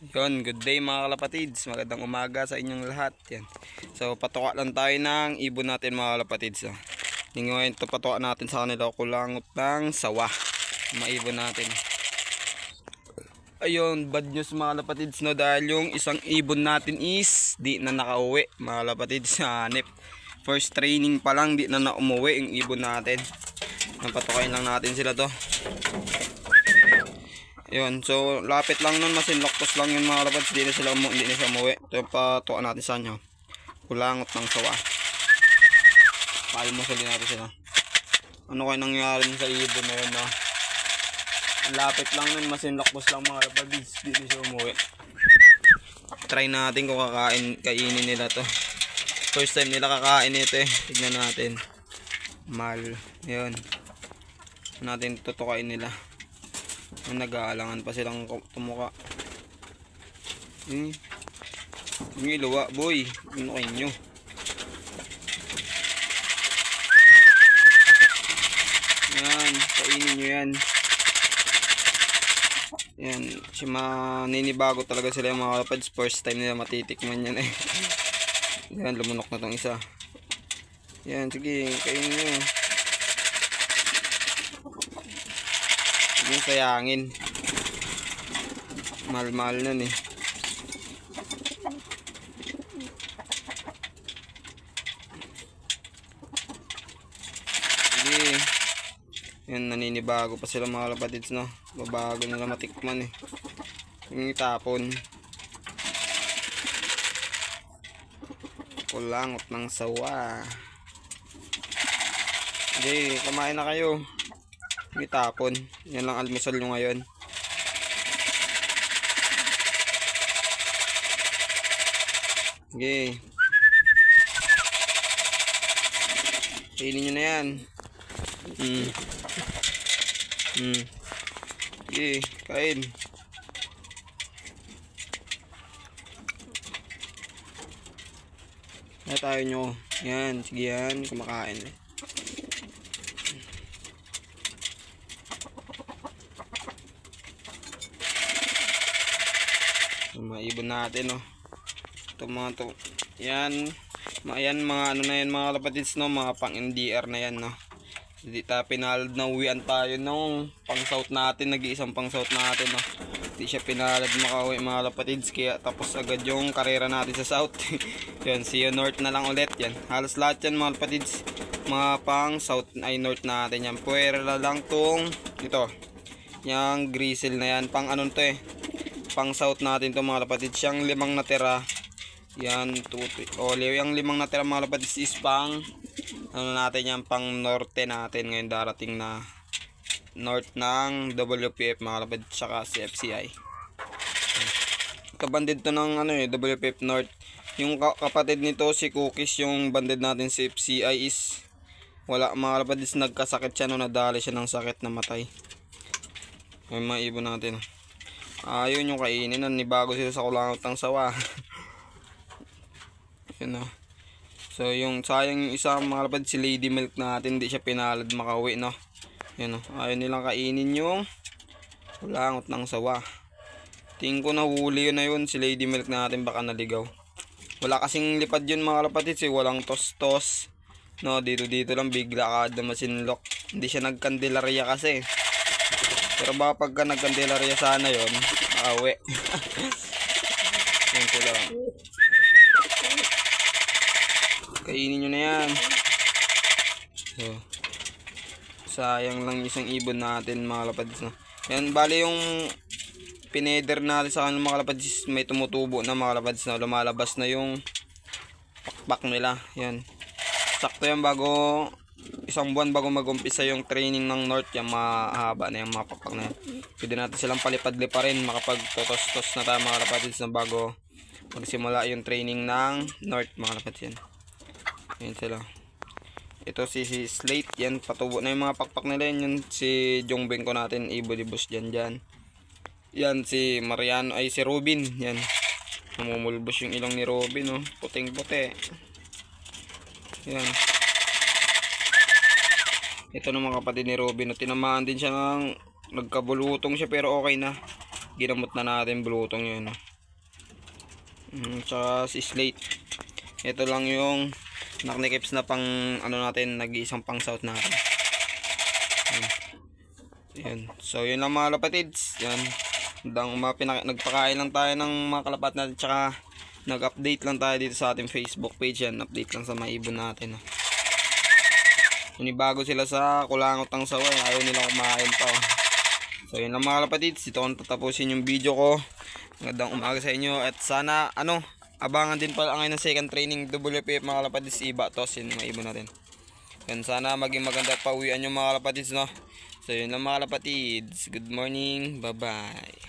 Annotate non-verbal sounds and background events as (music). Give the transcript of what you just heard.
Yun, good day mga kalapatids. Magandang umaga sa inyong lahat. Yan. So, patuka lang tayo ng ibon natin mga kalapatids. Yung ngayon, ito patuka natin sa kanila kulangot ng sawa. Maibon natin. Ayun, bad news mga kalapatids no dahil yung isang ibon natin is di na nakauwi mga kalapatids sa (laughs) hanip. First training pa lang di na na umuwi yung ibon natin. Napatukain lang natin sila to. Yun, so lapit lang nun, masinloktos lang yun mga labads, hindi na sila umu- hindi na siya umuwi. Ito yung patukan natin sa inyo. Kulangot ng sawa. Palmusalin natin sila. Ano kaya nangyari sa ibon na yun, Lapit lang nun, masinloktos lang mga labads, hindi na siya umuwi. Try natin kung kakain, kainin nila to. First time nila kakain ito eh. Tignan natin. Mal. Yun. Natin tutukain nila. Nag-aalangan pa silang tumuka. Hmm. Yung iluwa, boy. Ano kayo nyo? Yan, kainin nyo yan. Yan, si maninibago talaga sila yung mga kapads. First time nila matitikman yan eh. (laughs) Yan, lumunok na tong isa. Yan, sige, kainin nyo. Yung sayangin. Mahal-mahal nun eh. Sige. Yan, naninibago pa sila mga kapatids, no? Babago nila matikman eh. Yung itapon. Kulangot ng sawa. Sige, kumain na kayo. May tapon. Yan lang almusal nyo ngayon. Sige. Kainin nyo na yan. Hmm. Hmm. Sige, kain. Kaya tayo nyo. Yan, sige yan. Kumakain. Yung mga ibon natin, no. Ito mga to. Yan. Mga yan, mga ano na yan, mga kapatids, no. Mga pang NDR na yan, no. Hindi tayo pinalad na uwian tayo nung pang south natin. Nag-iisang pang south natin, no. Hindi siya pinalad makauwi, mga kapatids. Kaya tapos agad yung karera natin sa south. (laughs) yan, see north na lang ulit. Yan. Halos lahat yan, mga kapatids. Mga pang south ay north natin yan. Puwera lang tong ito. Yung grizzle na yan. Pang ano to eh pang south natin to mga kapatid. Siyang limang natira. Yan tuto o yung limang natira mga kapatid is pang ano natin yan pang norte natin ngayon darating na north ng WPF mga kapatid tsaka si FCI kabandid to ng ano eh WPF North. Yung ka- kapatid nito si Cookies yung bandid natin si FCI is wala mga kapatid nagkasakit siya no nadali siya ng sakit na matay yung mga ibon natin oh. Ayun yung kainin na nibago sila sa kulangot ng sawa. (laughs) Yun o. So yung sayang yung isang mga lapad si Lady Milk natin hindi siya pinalad makauwi no. Yun o. Ayun nilang kainin yung kulangot ng sawa. Tingin ko nahuli yun na yun si Lady Milk natin baka naligaw. Wala kasing lipad yun mga kapatid eh. Walang tos-tos. No, dito dito lang bigla ka masinlok. Hindi siya nagkandilarya kasi. Pero baka pagka nagkandilarya sana yon awe. Yan ko lang. Kainin nyo na yan. So, sayang lang isang ibon natin mga lapads na. Yan, bali yung pineder natin sa kanila mga lapads may tumutubo na mga lapads na lumalabas na yung pakpak nila. Yan. Sakto yan bago isang buwan bago mag-umpisa yung training ng North, yung mahaba na yung mga papak na yan. Pwede natin silang palipad-lipa rin, makapag-totos-tos na tayo mga kapatids na bago magsimula yung training ng North mga kapatids yan. Sila. Ito si, si Slate, yan, patubo na yung mga pakpak nila yan. Yan si Jongbeng ko natin, ibulibus dyan dyan. Yan si Mariano, ay si Robin, yan. Namumulbos yung ilong ni Robin, oh. Puting-puti. Yan. Ito naman kapatid ni Robin, tinamaan din siya ng nagkabulutong siya pero okay na. Ginamot na natin bulutong yun. Mm, tsaka si Slate. Ito lang yung naknikips na pang ano natin, nag-iisang pang south natin. Yan. So, yun lang mga kapatids. Yan. Dang mga pinak- nagpakain lang tayo ng mga kalapat natin tsaka nag-update lang tayo dito sa ating Facebook page yan. Update lang sa mga ibon natin. Oh. Unibago sila sa kulangot ng saway. Ayaw nila kumain pa. So yun lang mga kapatids. Dito ko tatapusin yung video ko. Magandang umaga sa inyo. At sana ano, abangan din pala ngayon ng second training WPF mga kapatids. Iba tos yun mga ibon natin. Yan sana maging maganda pauwian yung mga kapatids no. So yun lang mga kapatids. Good morning. Bye bye.